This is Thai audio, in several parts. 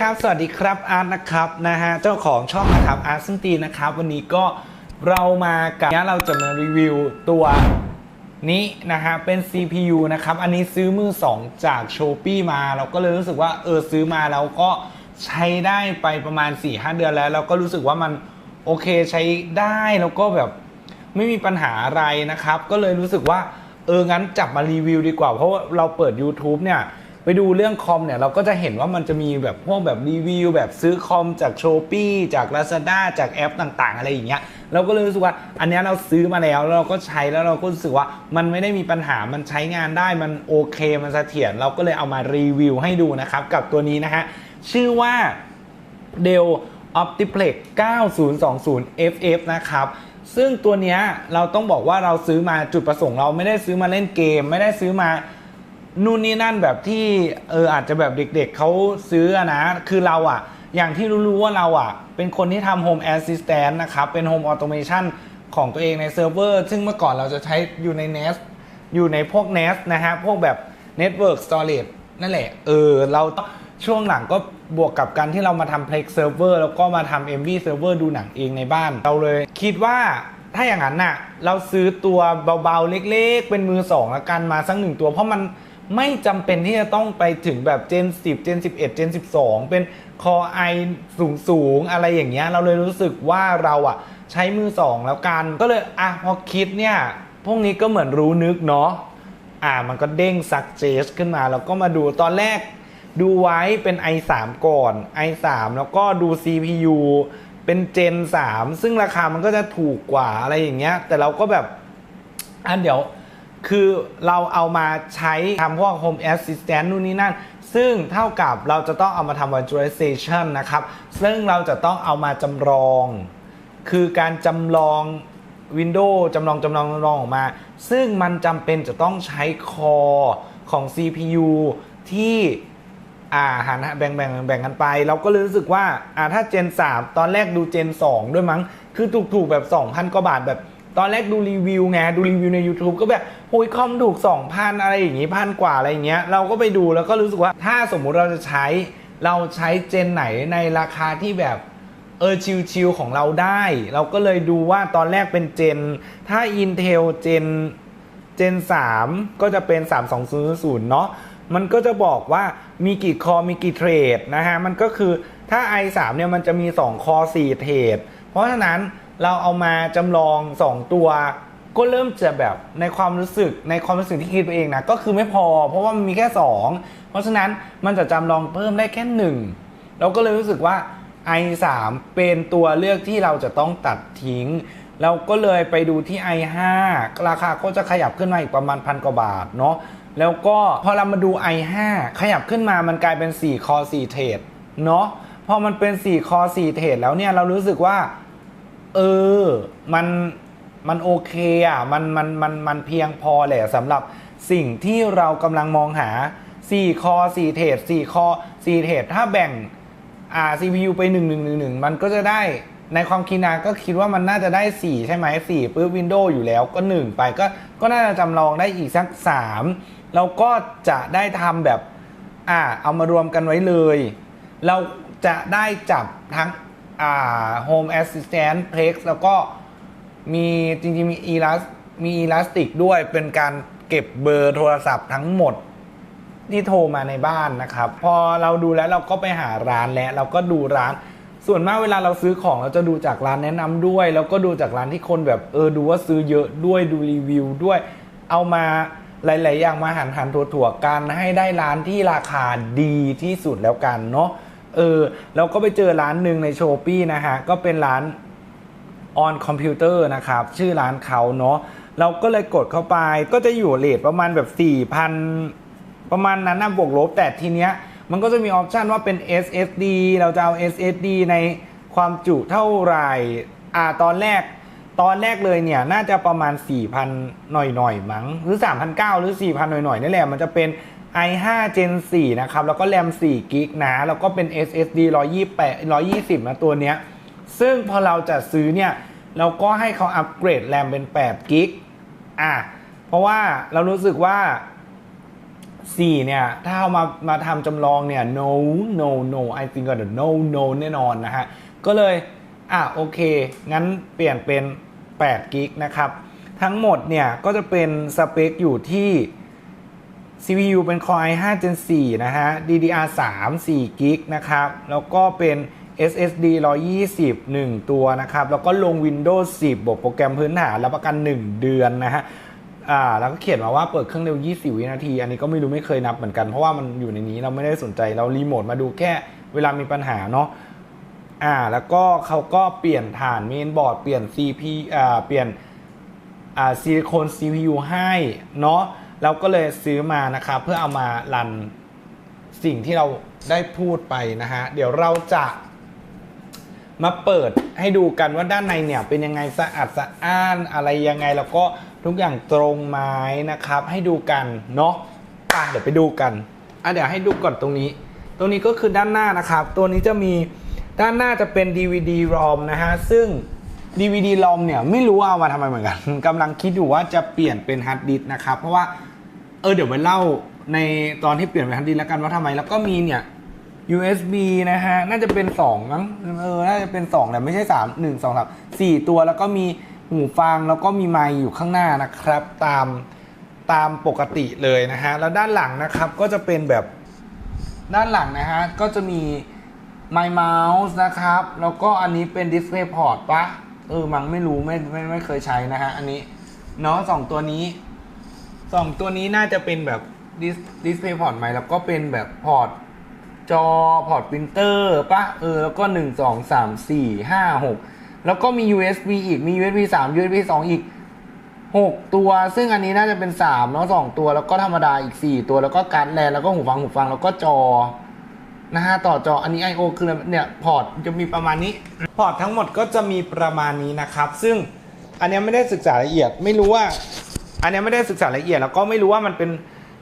ครับสวัสดีครับอาร์ตนะครับนะฮะเจ้าของช่องนะครับอาร์ตซึ่งตีนะครับ วันนี้ก็เรามากับเนี้ยเราจะมารีวิวตัวนี้นะฮะเป็น CPU นะครับ อันนี้ซื้อมือ 2 จาก s h ป p e e มา เราก็เลยรู้สึกว่าเออซื้อมาแล้วก็ใช้ได้ไปประมาณ 4-5 เดือนแล้ว เราก็รู้สึกว่ามันโอเคใช้ได้แล้วก็แบบไม่มีปัญหาอะไรนะครับ ก็เลยรู้สึกว่าเอองั้นจับมารีวิวดีกว่า เพราะว่าเราเปิด YouTube เนี่ย ไปดูเรื่องคอมเนี่ยเราก็จะเห็นว่ามันจะมีแบบพวกแบบรีวิวแบบซื้อคอมจาก s h ป p e e จาก Lazada จากแอปต่างๆ อะไรอย่างเงี้ยเราก็เลยรู้สึกว่า อันนี้เราซื้อมาแล้วแล้วเราก็ใช้แล้วเราก็รู้สึกว่ามันไม่ได้มีปัญหามันใช้งานได้มันโอเคมันเสถียรเราก็เลยเอามารีวิวให้ดูนะครับ กับตัวนี้นะฮะชื่อว่า Dell Optiplex 9020 FF นะครับซึ่งตัวเนี้ยเราต้องบอกว่าเราซื้อมาจุดประสงค์เราไม่ได้ซื้อมาเล่นเกม ไม่ได้ซื้อมา นู่นนี่นั่นแบบที่เอออาจจะแบบเด็กๆเขาซื้ออะนะ คือเราอะอย่างที่รู้ๆว่าเราอะเป็นคนที่ทำ Home Assistant นะครับ เป็น Home Automation ของตัวเองในเซิร์ฟเวอร์ ซึ่งเมื่อก่อนเราจะใช้อยู่ใน Nest อยู่ในพวก Nest นะฮะ พวกแบบ Network Storage นั่นแหละ เออ เราช่วงหลังก็บวกกับการที่เรามาทำ Plex Server แล้วก็มาทำ MV Server ดูหนังเองในบ้าน เราเลยคิดว่าถ้าอย่างนั้นน่ะ เราซื้อตัวเบาๆ เล็กๆ เป็นมือสองละกันมาสักหนึ่งตัว เพราะมัน ไม่จำเป็นที่จะต้องไปถึงแบบ Gen 10 Gen 11 Gen 12 เป็น Core i สูงอะไรอย่างเงี้ย เราเลยรู้สึกว่าเราอะใช้มือสองแล้วกัน ก็เลยอะพอคิดเนี่ย พวกนี้ก็เหมือนรู้นึกเนาะอ่ามันก็เด้งซักเจสขึ้นมา แล้วก็มาดูตอนแรกดูไว้เป็น i3 ก่อน i3 แล้วก็ดู CPU เป็น Gen 3 ซึ่งราคามันก็จะถูกกว่าอะไรอย่างเงี้ย แต่เราก็แบบอะเดี๋ยว คือเราเอามาใช้ทำพวก Home Assistant นู่นนี่นั่น ซึ่งเท่ากับเราจะต้องเอามาทำ virtualization นะครับ ซึ่งเราจะต้องเอามาจำลอง คือการจำลอง Windows จำลองจำลองจำลองออกมา ซึ่งมันจำเป็นจะต้องใช้คอของ CPU ที่อ่าหันแบ่งแบ่งแบ่งกันไป เราก็เลยรู้สึกว่าอ่าถ้า Gen 3ตอนแรกดู Gen 2ด้วยมั้ง คือถูกๆแบบ 2,000 กว่าบาทแบบ ตอนแรกดูรีวิวไงดูรีวิวใน YouTube ก็แบบโอ้ยคอมถูก 2,000 อะไรอย่างงี้พันกว่าอะไรอย่างเงี้ยเราก็ไปดูแล้วก็รู้สึกว่าถ้าสมมุติเราจะใช้เราใช้เจนไหนในราคาที่แบบเออชิลๆของเราได้ เราก็เลยดูว่าตอนแรกเป็นเจน ถ้า Intel เจนเจน 3 ก็จะเป็น 3200เนาะมันก็จะบอกว่ามีกี่คอมีกี่เทรดนะฮะ มันก็คือถ้า i3 เนี่ยมันจะมี 2 คอ 4 เทรดเพราะฉะนั้น เราเอามาจำลอง 2 ตัว ก็เริ่มจะแบบในความรู้สึกในความรู้สึกที่คิดไปเองนะก็คือไม่พอ เพราะว่ามันมีแค่ 2 เพราะฉะนั้นมันจะจำลองเพิ่มได้แค่1เราก็เลยรู้สึกว่า i3 เป็นตัวเลือกที่เราจะต้องตัดทิ้ง เราก็เลยไปดูที่ i5 ราคาก็จะขยับขึ้นมาอีกประมาณพันกว่าบาทเนาะแล้วก็พอเรามาดู i5 ขยับขึ้นมามันกลายเป็น 4 คอ 4 เทรดเนาะพอมันเป็น 4 คอ 4 เทรดแล้วเนี่ยเรารู้สึกว่า เออ มันมันโอเคอะมันมันมันมันเพียงพอแหละสำหรับสิ่งที่เรากำลังมองหา 4 คอ 4 เทรด4คอ 4 เทรดถ้าแบ่งอ่า CPU ไป 1 1 1 1 มันก็จะได้ในความคิดนะก็คิดว่ามันน่าจะได้ 4 ใช่ไหม4ปุ๊บ Windows อยู่แล้วก็ 1 ไปก็ก็น่าจะจำลองได้อีกสัก 3 แล้วก็จะได้ทำแบบอ่าเอามารวมกันไว้เลย เราจะได้จับทั้ง อ่า Home Assistant Plex แล้วก็มีจริงๆ มี Elas มี Elastic ด้วยเป็นการเก็บเบอร์โทรศัพท์ทั้งหมดที่โทรมาในบ้านนะครับ พอเราดูแล้วเราก็ไปหาร้านแล้วเราก็ดูร้าน ส่วนมากเวลาเราซื้อของเราจะดูจากร้านแนะนำด้วย แล้วก็ดูจากร้านที่คนแบบเออดูว่าซื้อเยอะด้วยดูรีวิวด้วย เอามาหลาย ๆ อย่างมาหันหันๆถั่วๆกันให้ได้ร้านที่ราคาดีที่สุดแล้วกันเนาะ เออเราก็ไปเจอร้านหนึ่งในโชปี้นะฮะก็เป็นร้าน on computer นะครับ ชื่อร้านเขาเนาะเราก็เลยกดเข้าไปก็จะอยู่เลทประมาณแบบ4,000 ประมาณนั้นนะบวกลบแต่ทีเนี้ยมันก็จะมีออปชันว่าเป็น SSD เราจะเอา SSD ในความจุเท่าไหร่อ่าตอนแรกตอนแรกเลยเนี่ย น่าจะประมาณ 4,000 หน่อยๆ มั้ง หรือ 3,900 หรือ 4,000 หน่อยๆนี่แหละ มันจะเป็น i5 Gen 4 นะครับ แล้วก็แรม4กิกนะ แล้วก็เป็น SSD 128 120 นะตัวเนี้ย ซึ่งพอเราจะซื้อเนี่ย เราก็ให้เขาอัปเกรดแรมเป็น8กิกอะ เพราะว่าเรารู้สึกว่า 4 เนี่ย ถ้าเอามามาทำจำลองเนี่ย no no no I think that no no แน่นอนนะฮะ ก็เลย อะ โอเค งั้นเปลี่ยนเป็น8กิกนะครับ ทั้งหมดเนี่ย ก็จะเป็นสเปคอยู่ที่ CPU เป็น Core i5 Gen 4 นะฮะ DDR3 4กิกนะครับ แล้วก็เป็น SSD 120 1 ตัวนะครับ แล้วก็ลง Windows 10 บวกโปรแกรมพื้นฐานรับประกัน 1 เดือนนะฮะ อ่า แล้วก็เขียนมาว่าเปิดเครื่องเร็ว 20 วินาที อันนี้ก็ไม่รู้ไม่เคยนับเหมือนกัน เพราะว่ามันอยู่ในนี้เราไม่ได้สนใจ เรารีโมทมาดูแค่เวลามีปัญหาเนาะ อ่า แล้วก็เขาก็เปลี่ยนฐานเมนบอร์ด เปลี่ยน CP อ่า เปลี่ยน อ่า ซิลิโคน CPU ให้ เนาะ เราก็เลยซื้อมานะครับเพื่อเอามารันสิ่งที่เราได้พูดไปนะฮะ เดี๋ยวเราจะมาเปิดให้ดูกันว่าด้านในเนี่ยเป็นยังไงสะอาดสะอ้านอะไรยังไง แล้วก็ทุกอย่างตรงไหม้นะครับ ให้ดูกันเนาะอะเดี๋ยวไปดูกันอะเดี๋ยวให้ดูก่อนตรงนี้ ตรงนี้ก็คือด้านหน้านะครับ ตัวนี้จะมีด้านหน้าจะเป็น DVD ROM นะฮะซึ่ง DVD ROM เนี่ยไม่รู้ว่าเอามาทำไมเหมือนกัน กำลังคิดอยู่ว่าจะเปลี่ยนเป็นฮาร์ดดิสก์นะครับ เพราะว่าเออเดี๋ยวไปเล่าในตอนที่เปลี่ยนเป็นฮาร์ดดิสก์แล้วกันว่าทำไม แล้วก็มีเนี่ย USB นะฮะ น่าจะเป็น2มั้งเออ น่าจะเป็น2แต่ไม่ใช่ 3 1 2 3 4 ตัว แล้วก็มีหูฟัง แล้วก็มีไมค์อยู่ข้างหน้านะครับ ตามตามปกติเลยนะฮะ แล้วด้านหลังนะครับก็จะเป็นแบบด้านหลังนะฮะ ก็จะมี My Mouse นะครับ แล้วก็อันนี้เป็น Display Port ปะ เออมังไม่รู้ไม่ไม่ไม่เคยใช้นะฮะ อันนี้ เนาะสองตัวนี้สองตัวนี้น่าจะเป็นแบบ Dis- Display Port ไหมแล้วก็เป็นแบบพอร์ตจอพอร์ตปรินเตอร์ปะเออ แล้วก็1 2 3 4 5 6แล้วก็มี USB อีกมี USB 3 USB 2อีก6ตัว ซึ่งอันนี้น่าจะเป็น3เนาะ2ตัว แล้วก็ธรรมดาอีก4ตัวแล้วก็การ์ดแลนแล้วก็หูฟังหูฟังแล้วก็จอ นะฮะต่อจออันนี้ I/O คือเนี่ยพอร์ตจะมีประมาณนี้ พอร์ตทั้งหมดก็จะมีประมาณนี้นะครับ ซึ่งอันนี้ไม่ได้ศึกษาละเอียดไม่รู้ว่า อันนี้ไม่ได้ศึกษาละเอียด แล้วก็ไม่รู้ว่ามันเป็น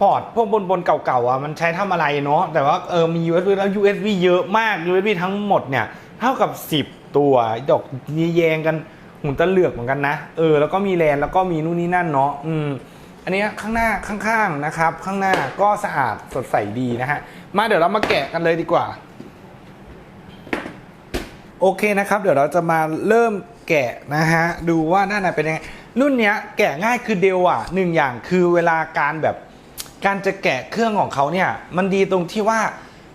พอร์ตพวกบนบนเก่าๆอะมันใช้ทำอะไรเนาะแต่ว่าเออมี USB แล้ว USB เยอะมาก USB ทั้งหมดเนี่ยเท่ากับ 10 ตัวดอกนี้แยงกันหุ่นตะเหลือกเหมือนกันนะเออแล้วก็มีแลนแล้วก็มีนู่นนี่นั่นเนาะอืม อันนี้ข้างหน้าข้างๆนะครับ ข้างหน้าก็สะอาดสดใสดีนะฮะมาเดี๋ยวเรามาแกะกันเลยดีกว่า โอเคนะครับ เดี๋ยวเราจะมาเริ่มแกะนะฮะดูว่าด้านในเป็นยังไงรุ่นเนี้ยแกะง่ายคือเดลอะหนึ่งอย่างคือเวลาการแบบการจะแกะเครื่องของเขาเนี่ยมันดีตรงที่ว่า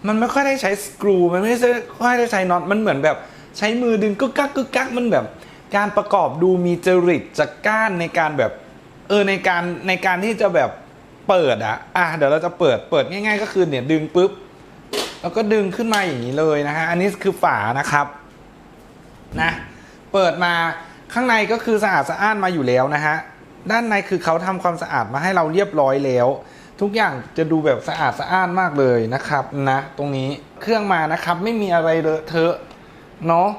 มันไม่ค่อยได้ใช้สกรูมันไม่ค่อยได้ใช้น็อตมันเหมือนแบบใช้มือดึงกึกกักกึกกักมันแบบ การประกอบดูมีจริตจักก้านในการแบบ เออในการในการที่จะแบบเปิดอะอะเดี๋ยวเราจะเปิดเปิดง่าย ๆ ก็คือเนี่ยดึงปุ๊บแล้วก็ดึงขึ้นมาอย่างนี้เลยนะฮะอันนี้คือฝานะครับนะเปิดมาข้างในก็คือสะอาดสะอ้านมาอยู่แล้วนะฮะด้านในคือเขาทำความสะอาดมาให้เราเรียบร้อยแล้ว ทุกอย่างจะดูแบบสะอาดสะอ้านมากเลยนะครับนะ ตรงนี้เครื่องมานะครับไม่มีอะไรเลอะเทอะเนาะ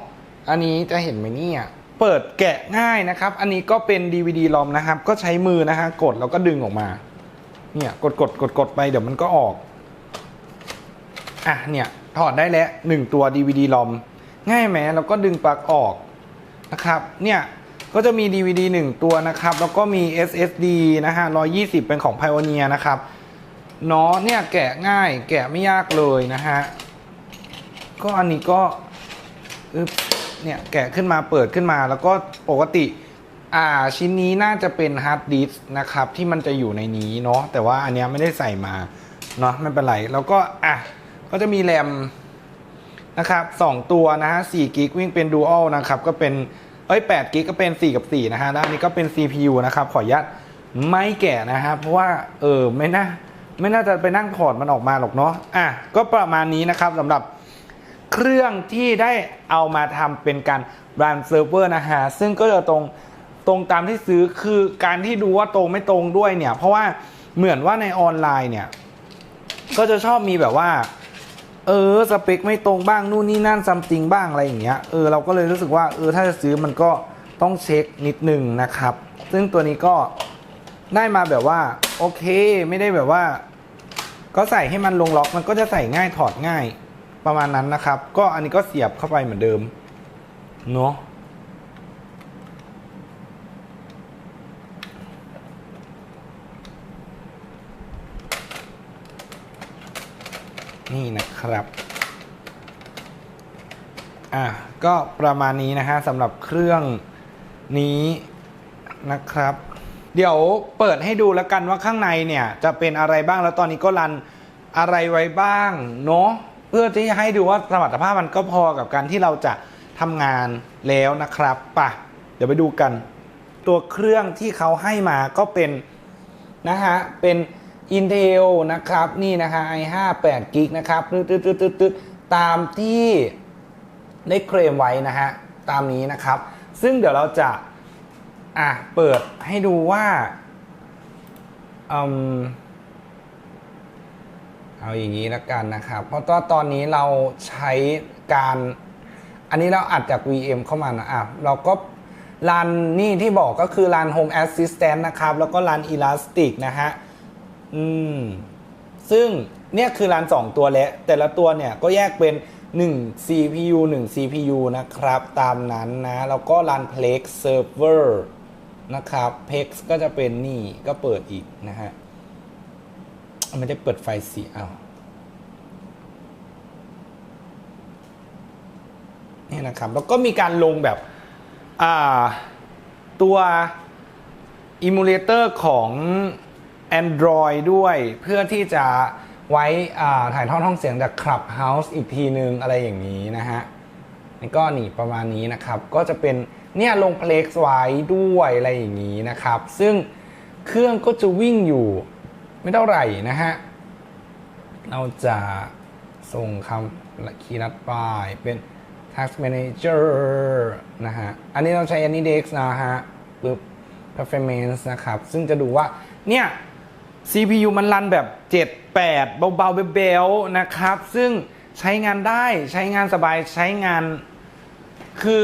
อันนี้จะเห็นไหมเนี่ย เปิดแกะง่ายนะครับ อันนี้ก็เป็น DVD ลอมนะครับ ก็ใช้มือนะฮะกดแล้วก็ดึงออกมา เนี่ยกดกดกดกดไปเดี๋ยวมันก็ออก อะเนี่ยถอดได้แล้วหนึ่งตัว DVD ลอม ง่ายไหมแล้วก็ดึงปลั๊กออกนะครับ เนี่ยก็จะมี DVD 1 ตัวนะครับ แล้วก็มี SSD นะฮะ120 เป็นของ Pioneer นะครับเนาะเนี่ยแกะง่าย แกะไม่ยากเลยนะฮะ ก็อันนี้ก็อึ๊บ เนี่ยแกะขึ้นมาเปิดขึ้นมา แล้วก็ปกติอ่าชิ้นนี้น่าจะเป็นฮาร์ดดิสก์นะครับที่มันจะอยู่ในนี้เนาะแต่ว่าอันเนี้ยไม่ได้ใส่มาเนาะไม่เป็นไร แล้วก็อะก็จะมีแรมนะครับ2ตัวนะฮะ4กิกวิ่งเป็น Dual นะครับก็เป็นเอ้ย8กิกก็เป็น 4 กับ 4 นะฮะแล้วอันนี้ก็เป็น CPU นะครับขออนุญาตไม่แกะนะฮะเพราะว่าเออไม่น่าไม่น่าจะไปนั่งถอดมันออกมาหรอกเนาะอะก็ประมาณนี้นะครับสำหรับ เครื่องที่ได้เอามาทำเป็นการรันเซิร์ฟเวอร์นะฮะซึ่งก็จะตรงตรงตามที่ซื้อคือการที่ดูว่าตรงไม่ตรงด้วยเนี่ย เพราะว่าเหมือนว่าในออนไลน์เนี่ย ก็จะชอบมีแบบว่า เออสเปคไม่ตรงบ้างนู่นนี่นั่นซัมติงบ้างอะไรอย่างเงี้ยเออเราก็เลยรู้สึกว่าเออถ้าจะซื้อมันก็ต้องเช็คนิดนึงนะครับ ซึ่งตัวนี้ก็ได้มาแบบว่า โอเค ไม่ได้แบบว่า ก็ใส่ให้มันลงล็อกมันก็จะใส่ง่ายถอดง่าย ประมาณนั้นนะครับ ก็อันนี้ก็เสียบเข้าไปเหมือนเดิมเนาะนี่นะครับอะก็ประมาณนี้นะฮะสำหรับเครื่องนี้นะครับ เดี๋ยวเปิดให้ดูแล้วกันว่าข้างในเนี่ย จะเป็นอะไรบ้างแล้วตอนนี้ก็รันอะไรไว้บ้างเนาะ เพื่อที่ให้ดูว่าสมรรถภาพมันก็พอกับการที่เราจะทำงานแล้วนะครับป่ะเดี๋ยวไปดูกัน ตัวเครื่องที่เขาให้มาก็เป็นนะฮะเป็น Intel นะครับ นี่นะฮะ i5 8 g b นะครับตึ๊ดตึ๊ดตึ๊ดตึ๊ดตึ๊ดตามที่ได้เคลมไว้นะฮะ ตามนี้นะครับ ซึ่งเดี๋ยวเราจะ อะ เปิดให้ดูว่าอืม เอาอย่างนี้ละกันนะครับ เพราะว่าตอนนี้เราใช้การ อันนี้เราอัดจาก VM เข้ามานะอะเราก็รันนี่ที่บอกก็คือรัน Home Assistant นะครับ แล้วก็รัน Elastic นะฮะ อืม ซึ่งเนี่ยคือรัน 2 ตัวแล้ว แต่ละตัวเนี่ยก็แยกเป็น 1 CPU 1 CPU นะครับ ตามนั้นนะ แล้วก็รัน Plex Server นะครับ Plex ก็จะเป็นนี่ก็เปิดอีกนะฮะ ไม่ได้เปิดไฟสีเอานี่นะครับ แล้วก็มีการลงแบบอ่าตัว emulator ของ Android ด้วยเพื่อที่จะไว้ถ่ายทอดห้องเสียงจาก Clubhouse อีกทีนึง อะไรอย่างนี้นะฮะนี่ก็นี่ประมาณนี้นะครับ ก็จะเป็นเนี่ยลง Plex ไว้ด้วยอะไรอย่างนี้นะครับ ซึ่งเครื่องก็จะวิ่งอยู่ ไม่เท่าไหร่นะฮะ เราจะส่งคำคีย์นัดป้ายเป็น Task Manager นะฮะ อันนี้เราใช้ AnyDex นะฮะปึ๊บ Performance นะครับ ซึ่งจะดูว่า เนี่ย CPU มันรันแบบ 7 8 เบาๆเบลๆนะครับ ซึ่งใช้งานได้ใช้งานสบายใช้งาน คือ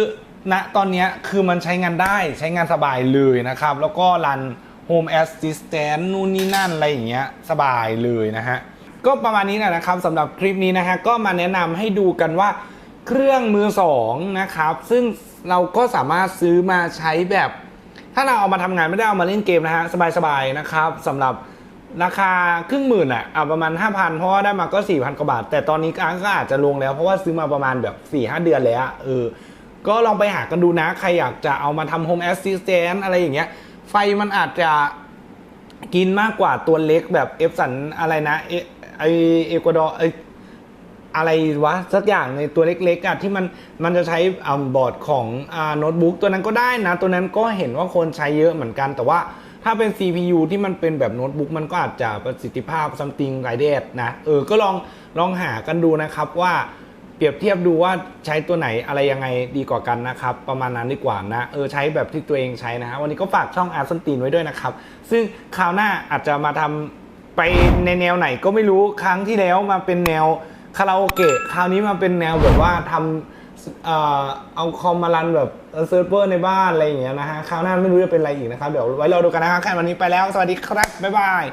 ณตอนนี้คือมันใช้งานได้ใช้งานสบายเลยนะครับ แล้วก็รัน Home Assistant นู่นนี่นั่นอะไรอย่างเงี้ยสบายเลยนะฮะ ก็ประมาณนี้แหละนะครับสำหรับคลิปนี้นะฮะก็มาแนะนำให้ดูกันว่าเครื่องมือสองนะครับ ซึ่งเราก็สามารถซื้อมาใช้แบบ ถ้าเราเอามาทำงานไม่ได้เอามาเล่นเกมนะฮะสบายๆนะครับสำหรับราคาครึ่งหมื่นอะเอาประมาณ 5,000 เพราะว่าได้มาก็ 4,000 กว่าบาท แต่ตอนนี้ก็อาจจะลงแล้ว เพราะว่าซื้อมาประมาณแบบ 4-5 เดือนแล้วอะเออก็ลองไปหากันดูนะ ใครอยากจะเอามาทำ Home Assistant อะไรอย่างเงี้ย ไฟมันอาจจะกินมากกว่าตัวเล็กแบบเอฟสันอะไรนะเอไอเอกวาดอร์ไออะไรวะ สักอย่างในตัวเล็กๆอะที่มันมันจะใช้อ่าบอร์ดของอ่าโน้ตบุ๊กตัวนั้นก็ได้นะ ตัวนั้นก็เห็นว่าคนใช้เยอะเหมือนกันแต่ว่าถ้าเป็น CPU ที่มันเป็นแบบโน้ตบุ๊กมันก็อาจจะประสิทธิภาพ something like that นะ เออ ก็ลองลองหากันดูนะครับว่า เปรียบเทียบดูว่าใช้ตัวไหนอะไรยังไงดีกว่ากันนะครับ ประมาณนั้นดีกว่านะ เออใช้แบบที่ตัวเองใช้นะฮะวันนี้ก็ฝากช่องอาร์ซันตีนไว้ด้วยนะครับ ซึ่งคราวหน้าอาจจะมาทำไปในแนวไหนก็ไม่รู้ครั้งที่แล้วมาเป็นแนวคาราโอเกะคราวนี้มาเป็นแนวแบบว่าทำเอ่อเอาคอมมารันแบบเซิร์ฟเวอร์ในบ้านอะไรอย่างเงี้ยนะฮะคราวหน้าไม่รู้จะเป็นอะไรอีกนะครับ เดี๋ยวไว้รอดูกันนะครับแค่วันนี้ไปแล้ว สวัสดีครับ บ๊ายบาย